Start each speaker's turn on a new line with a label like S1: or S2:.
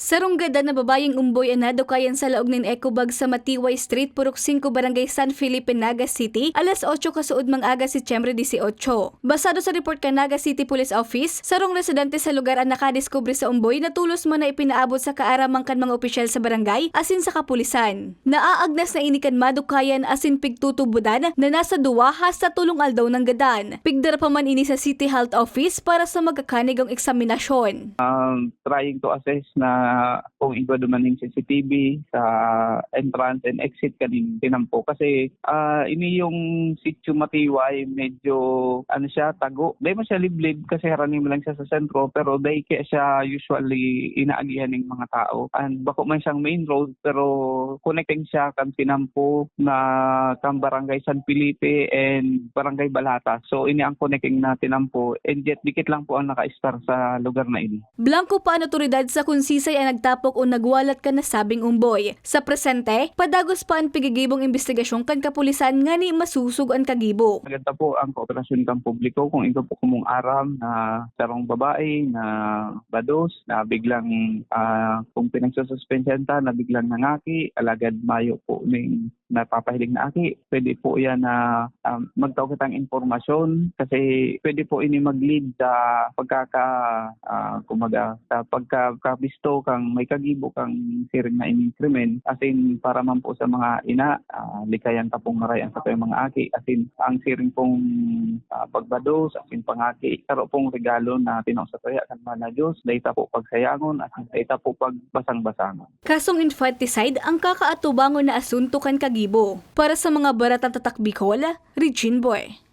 S1: Sarong gada na babayeng umboy anado kayan sa laog nin Ecobag sa Matiway Street, Purok 5, Barangay San Felipe, Naga City, alas 8 kasuod mang aga Setyembre 18. Basado sa report ka Naga City Police Office, sarong residente sa lugar ang nakadiskubre sa umboy na tulos man na ipinaabot sa kaaramang kan mga opisyal sa barangay asin sa kapulisan. Naaagnas na inikan madukayan asin pigtutubudan na nasa duwa hasta tulong aldaw ng gadan. Pigdara pa man ini sa City Health Office para sa magkakanig ang eksaminasyon.
S2: um, trying to assess na kung iba dumaning CCTV sa entrance and exit kaning tinampo. Kasi ah, ini yung sitio Matiway medyo ano siya tago. Dahil mo siya liblib kasi haranin mo lang siya sa sentro pero dahil kaya siya usually inaagihan ng mga tao. And bako man siyang main road pero connecting siya kan tinampo na kang barangay San Felipe and barangay Balata. So ini ang connecting na tinampo and yet dikit lang po ang naka-star sa lugar na ini.
S1: Blanco pa ang sa kunsisay ang nagtapok o nagwalat ka na sabing umboy. Sa presente, padagos pa ang pigigibong investigasyon kan kapulisan nga ni masusug ang kagibo.
S2: Maganda po ang kooperasyon ng publiko kung ito po kumong aram na sarong babae na bados na biglang ah, kung pinagsususpensyan ta na biglang nangaki alagad mayo po ning napapahiling na aki pwede po yan na um, magtawag kitang informasyon kasi pwede po ini mag-lead sa pagkaka ah, kumaga sa pagkakabisto kang may kagibo kang siring na ining krimen as in para man po sa mga ina ah, likayan ta pong marayan sa kayong mga aki as in ang siring pong ah, pagbados as in pangaki karo pong regalo na tinaw sa tuya kan mana Diyos dayta po pagsayangon at dayta po pagbasang-basangon
S1: Kasong infanticide ang kakaatubangon na asunto kan kagibo. Para sa mga baratang tatak Bicol, Regine Boy.